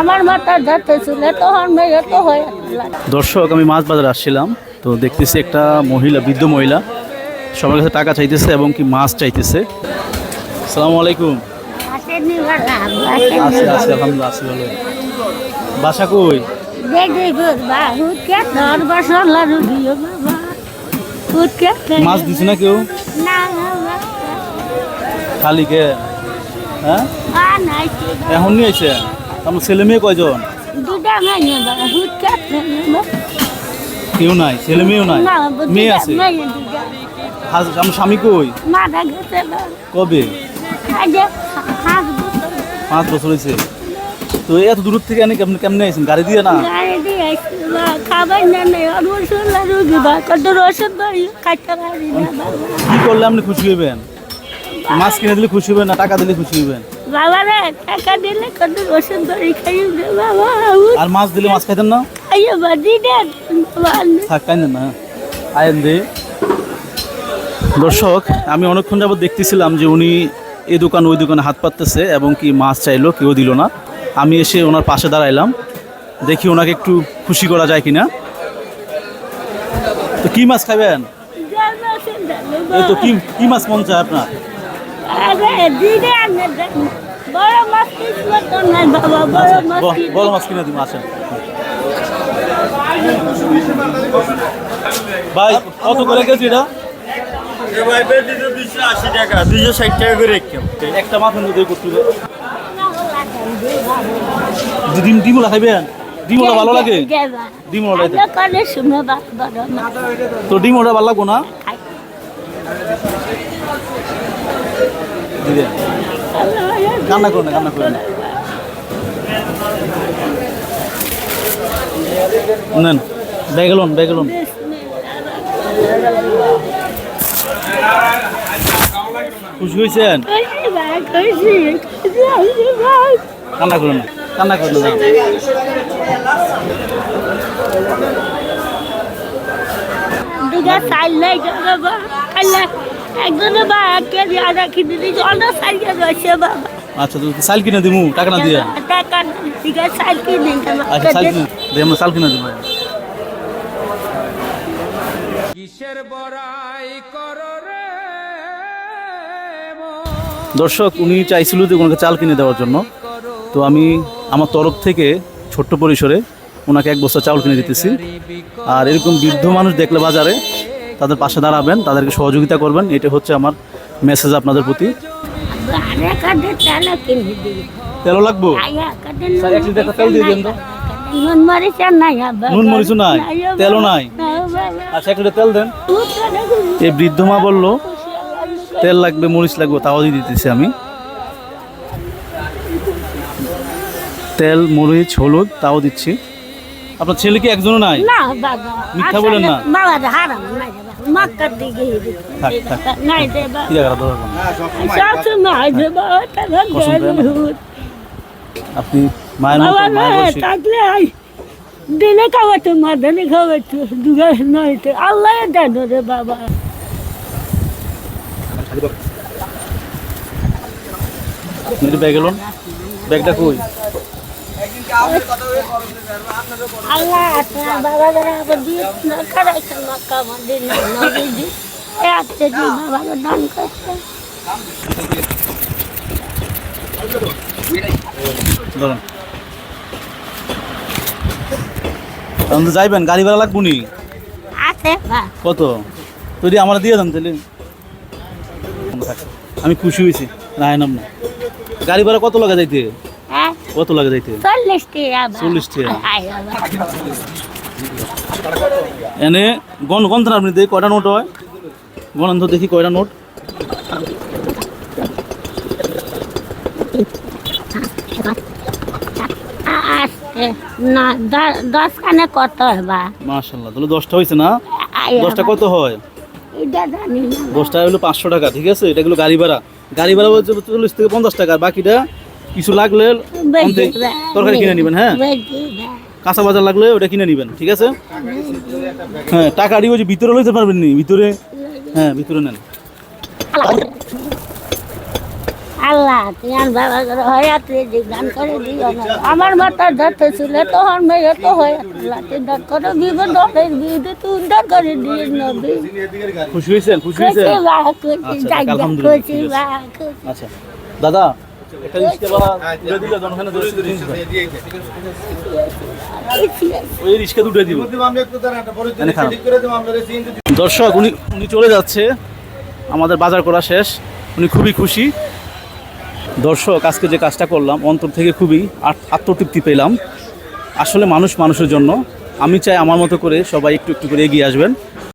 আমার মাথা ধরতেছিল তখন দর্শক, আমি মাছ বাজারে আসছিলাম, তো দেখতেছি একটা মহিলা, বৃদ্ধ মহিলা, সবার কাছে টাকা চাইতেছে এবং কি মাছ চাইতেছে। সালামু আলাইকুম। বাসা কই? তোর বসল রুগিও বাবা মাছ দিছে না কেউ? খালি কে হ্যাঁ। এখন নিয়ে আইছে? আমার ছেলে মেয়ে কয়জন? কেউ নাই ছেলে মেয়েও নাই। মেয়ে আছে? আমার স্বামী কই? কবে? পাঁচ বছর। হয়েছে তো এত দূর থেকে এনে কেমনে কেমনে আইছেন? গাড়ি দিয়ে না? গাড়ি দিয়ে আসছি খাবার না নেই আর ওষুধ রুগী বা কত ওষুধ বাড়ি খাইতে পারি না কি করলে আপনি খুশি হইবেন? মাছ কিনে দিলে খুশি হবেন না টাকা দিলে খুশি হইবেন? বাবা রে টাকা দিলে কত ওষুধ বাড়ি খাইয়ে বাবা। আর মাছ দিলে মাছ খাইতেন না? খাইয়ে বাদি দে বাবা। থাক না আয়েন দে। দর্শক আমি অনেকক্ষণ যাবত দেখতেছিলাম যে উনি এ দোকান ওই দোকানে হাত পাততেছে এবং কি মাছ চাইলো কেউ দিল না। আমি এসে ওনার পাশে দাঁড়াইলাম। দেখি ওনাকে একটু খুশি করা যায় কিনা। তো কি মাছ খাবেন এই তো কি কি মাছ মন চায় আপনার? আরে দিদে আনে দেন বড় মাছ কিনে দিব আসেন। ভাই কত করে কেজি এটা? দুশো আশি টাকা দুশো ষাট টাকা করে একটা মাছ এনে করতে। ডিম ডিমলা খাইবেন? ডিমলা ভালো লাগে। ডিমলা করে তো ডিমলা ভালো লাগবো না? কান্না করুন না কান্না করুন না। নেন ব্যাগেলন ব্যাগেলন খুশি হয়েছেন। কান্না করুন না কান্না করুন না। আচ্ছা কিনে দিমু টাকা না দিয়ে? কিনে আচ্ছা চাল কিনে আমরা চাল কিনে দিব। কিসের বড়াই করো রে দর্শক উনি চাইছিল যে ওনাকে চাল কিনে দেওয়ার জন্য। তো আমি আমার তরফ থেকে ছোট্ট পরিসরে ওনাকে এক বস্তা চাউল কিনে দিতেছি। আর এরকম বৃদ্ধ মানুষ দেখলে বাজারে তাদের পাশে দাঁড়াবেন তাদেরকে সহযোগিতা করবেন এটা হচ্ছে আমার মেসেজ আপনাদের প্রতি। লাগবো? তেল দিয়ে দেন তো। নুন মরিচ নাই, তেলও নাই। আচ্ছা একটা তেল দেন। এই বৃদ্ধ মা বলল তেল লাগবে মরিচ লাগবে তাও দিয়ে দিতেছি আমি। তেল মরিচ হলুদ তাও দিচ্ছি। আপনার ছেলে কি একজনও নাই? না বাবা। মিথ্যা বলেন না। বাবা হারাম নাই মক্কার দিকে থাক, থাক। নাই দে বাবা। কি জায়গা দরকার সব নাই দে বাবা তাহলে কসম দেন। আপনি মায়ের মতো বাবা না মায়ের বয়সী। থাকলে আই দিনে খাওয়াতো মাদানে খাওয়াতো দুগা নয়তো আল্লাহ জানো রে বাবা। আপনি ব্যাগ এলুন ব্যাগটা কই? আল্লাহ আপনার বাবা যারা দিয়ে মক্কা মদিনা নবীজি যে দান তো যাইবেন গাড়ি ভাড়া লাগবো নি? কত? তুই আমার দিয়ে দেন তাহলে। আমি খুশি হয়েছি রায় নাম না। গাড়ি ভাড়া কত লাগে যাইতে? কত লাগে যাইতে? চল্লিশ। এনে গণ গন্থন আপনি দেখি কয়টা নোট হয়? গণন দেখি কয়টা নোট? আ- না দ- দশ খানে কত বা? মাশাল্লাহ তাহলে দশটা হয়েছে না? দশটা কত হয়? দশটা হলো পাঁচশো টাকা ঠিক আছে? এটা হলো গাড়ি ভাড়া। গাড়ি ভাড়া চল্লিশ থেকে পঞ্চাশ টাকা বাকিটা কিছু লাগলে। তরকারি কিনে নেবেন হ্যাঁ? কাঁচা বাজার লাগলে ওটা কিনে নেবেন ঠিক আছে? হ্যাঁ টাকা দিয়ে যে ভিতরে লইতে পারবেন নি ভিতরে? হ্যাঁ ভিতরে নেন। আল্লাহ তুমি বাবা করে হয়াত দান করে দিও না। আমার মাথার ধরতে ছিল তখন মেয়ে তো হয়াত দান করে বিপদ দলের বিধে তুই উদ্ধার করে দিয়ে নবী। খুশি হয়েছেন খুশি খুশি হয়েছেন বা খুশি আচ্ছা, আচ্ছা দাদা দর্শক, উনি উনি চলে যাচ্ছে। আমাদের বাজার করা শেষ। উনি খুবই খুশি। দর্শক, আজকে যে কাজটা করলাম, অন্তর থেকে খুবই আত- আত্মতৃপ্তি পেলাম। আসলে মানুষ মানুষের জন্য। আমি চাই আমার মতো করে সবাই একটু একটু করে এগিয়ে আসবেন।